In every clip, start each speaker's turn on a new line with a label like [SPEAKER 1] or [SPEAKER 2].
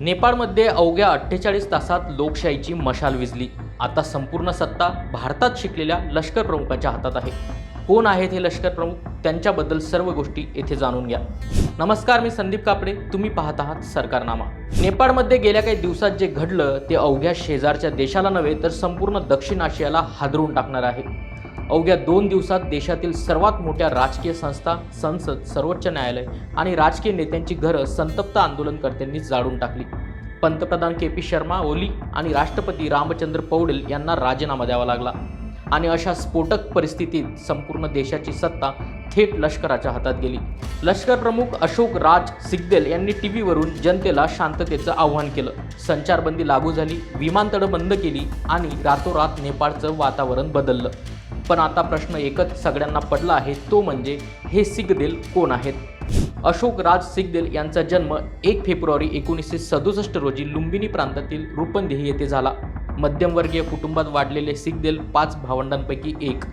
[SPEAKER 1] नेपाळमध्ये अवघ्या अठ्ठेचाळीस तासात लोकशाहीची मशाल विजली आता संपूर्ण सत्ता भारतात शिकलेल्या लष्कर प्रमुखाच्या हातात आहे. कोण आहेत हे लष्कर प्रमुख? त्यांच्याबद्दल सर्व गोष्टी येथे जाणून घ्या. नमस्कार मी संदीप कापडे. तुम्ही पाहत आहात सरकारनामा. नेपाळमध्ये गेल्या काही दिवसात जे घडलं ते अवघ्या शेजारच्या देशाला नव्हे तर संपूर्ण दक्षिण आशियाला हादरवून टाकणार आहे. अवघ्या दोन दिवसात देशातील सर्वात मोठ्या राजकीय संस्था संसद सर्वोच्च न्यायालय आणि राजकीय नेत्यांची घरं संतप्त आंदोलनकर्त्यांनी जाळून टाकली. पंतप्रधान के पी शर्मा ओली आणि राष्ट्रपती रामचंद्र पौडेल यांना राजीनामा द्यावा लागला. आणि अशा स्फोटक परिस्थितीत संपूर्ण देशाची सत्ता थेट लष्कराच्या हातात गेली. लष्कर प्रमुख अशोक राज सिग्देल यांनी टी व्हीवरून जनतेला शांततेचं आव्हान केलं. संचारबंदी लागू झाली विमानतळं बंद केली आणि रातोरात नेपाळचं वातावरण बदललं. पण आता प्रश्न एकच सगळ्यांना पडला आहे तो म्हणजे हे सिगदेल कोण आहेत? अशोक राज सिगदेल यांचा जन्म एक फेब्रुवारी एकोणीसशे सदुसष्ट रोजी लुंबिनी प्रांतातील रुपनदेही येथे झाला. मध्यमवर्गीय कुटुंबात वाढलेले सिगदेल पाच भावंडांपैकी एक.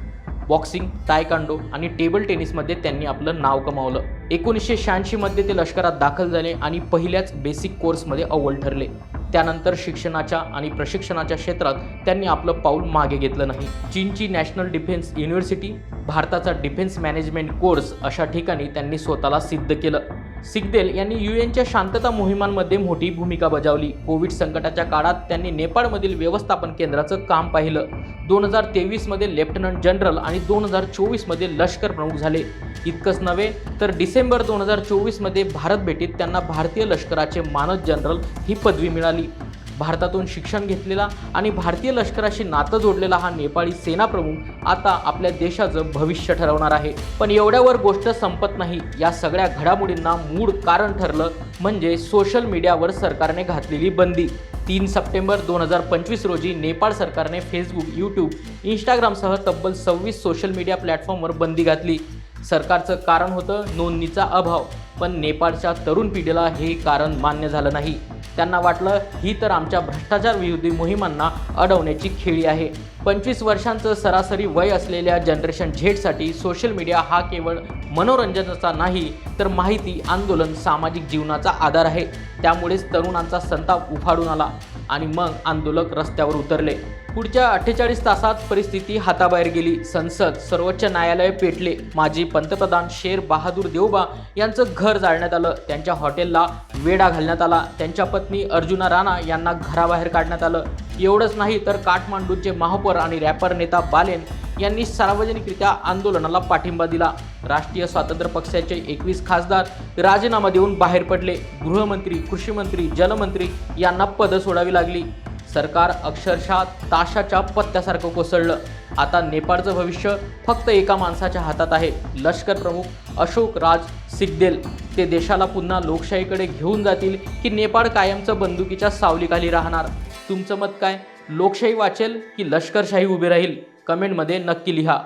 [SPEAKER 1] बॉक्सिंग तायकांडो आणि टेबल टेनिसमध्ये त्यांनी आपलं नाव कमावलं. एकोणीसशे शहाऐंशीमध्ये ते लष्करात दाखल झाले आणि पहिल्याच बेसिक कोर्समध्ये अव्वल ठरले. त्यानंतर शिक्षणाच्या आणि प्रशिक्षणाच्या क्षेत्रात त्यांनी आपलं पाऊल मागे घेतलं नाही. चीनची नॅशनल डिफेन्स युनिव्हर्सिटी भारताचा डिफेन्स मॅनेजमेंट कोर्स अशा ठिकाणी त्यांनी स्वतःला सिद्ध केलं. सिग्देल यांनी यू एनच्या शांतता मोहिमांमध्ये मोठी भूमिका बजावली. कोविड संकटाच्या काळात त्यांनी नेपाळमधील व्यवस्थापन केंद्राचं काम पाहिलं. दोन हजार तेवीसमध्ये लेफ्टनंट जनरल आणि दोन हजार चोवीसमध्ये लष्कर प्रमुख झाले. इतकंच नव्हे तर डिसेंबर दोन हजार चोवीसमध्ये भारत भेटीत त्यांना भारतीय लष्कराचे मानद जनरल ही पदवी मिळाली. भारतातून शिक्षण घेतलेला आणि भारतीय लष्कराशी नातं जोडलेला हा नेपाळी सेनाप्रमुख आता आपल्या देशाचं भविष्य ठरवणार आहे. पण एवढ्यावर गोष्ट संपत नाही. या सगळ्या घडामोडींना मूळ कारण ठरलं म्हणजे सोशल मीडियावर सरकारने घातलेली बंदी. तीन सप्टेंबर दोन हजार पंचवीस रोजी नेपाळ सरकारने फेसबुक यूट्यूब इंस्टाग्रामसह तब्बल सव्वीस सोशल मीडिया प्लॅटफॉर्मवर बंदी घातली. सरकारचं कारण होतं नोंदणीचा अभाव. पण नेपाळच्या तरुण पिढीला हे कारण मान्य झालं नाही. त्यांना वाटलं ही तर आमच्या भ्रष्टाचार विरोधी मोहिमांना अडवण्याची खेळी आहे. पंचवीस वर्षांचं सरासरी वय असलेल्या जनरेशन झेडसाठी सोशल मीडिया हा केवळ मनोरंजनाचा नाही तर माहिती आंदोलन सामाजिक जीवनाचा आधार आहे. त्यामुळेच तरुणांचा संताप उफाडून आला आणि मग आंदोलक रस्त्यावर उतरले. पुढच्या अठ्ठेचाळीस तासात परिस्थिती हाताबाहेर गेली. संसद सर्वोच्च न्यायालय पेटले. माजी पंतप्रधान शेर बहादूर देवबा यांचं घर जाळण्यात आलं. त्यांच्या हॉटेलला वेढा घालण्यात आला. त्यांच्या पत्नी अर्जुना राणा यांना घराबाहेर काढण्यात आलं. एवढंच नाही तर काठमांडूचे महापौर आणि रॅपर नेता बालेन यांनी सार्वजनिकरित्या आंदोलनाला पाठिंबा दिला. राष्ट्रीय स्वातंत्र्य पक्षाचे एकवीस खासदार राजीनामा देऊन बाहेर पडले. गृहमंत्री कृषीमंत्री जलमंत्री यांना पदं सोडावी लागली. सरकार अक्षरशः ताशाच्या पत्त्यासारखं कोसळलं. आता नेपाळचं भविष्य फक्त एका माणसाच्या हातात आहे. लष्कर प्रमुख अशोक राज सिग्देल. ते देशाला पुन्हा लोकशाहीकडे घेऊन जातील की नेपाळ कायमचं बंदुकीच्या सावलीखाली राहणार? तुमचं मत काय? लोकशाही वाचेल की लष्करशाही उभी राहील? कमेंटमध्ये नक्की लिहा.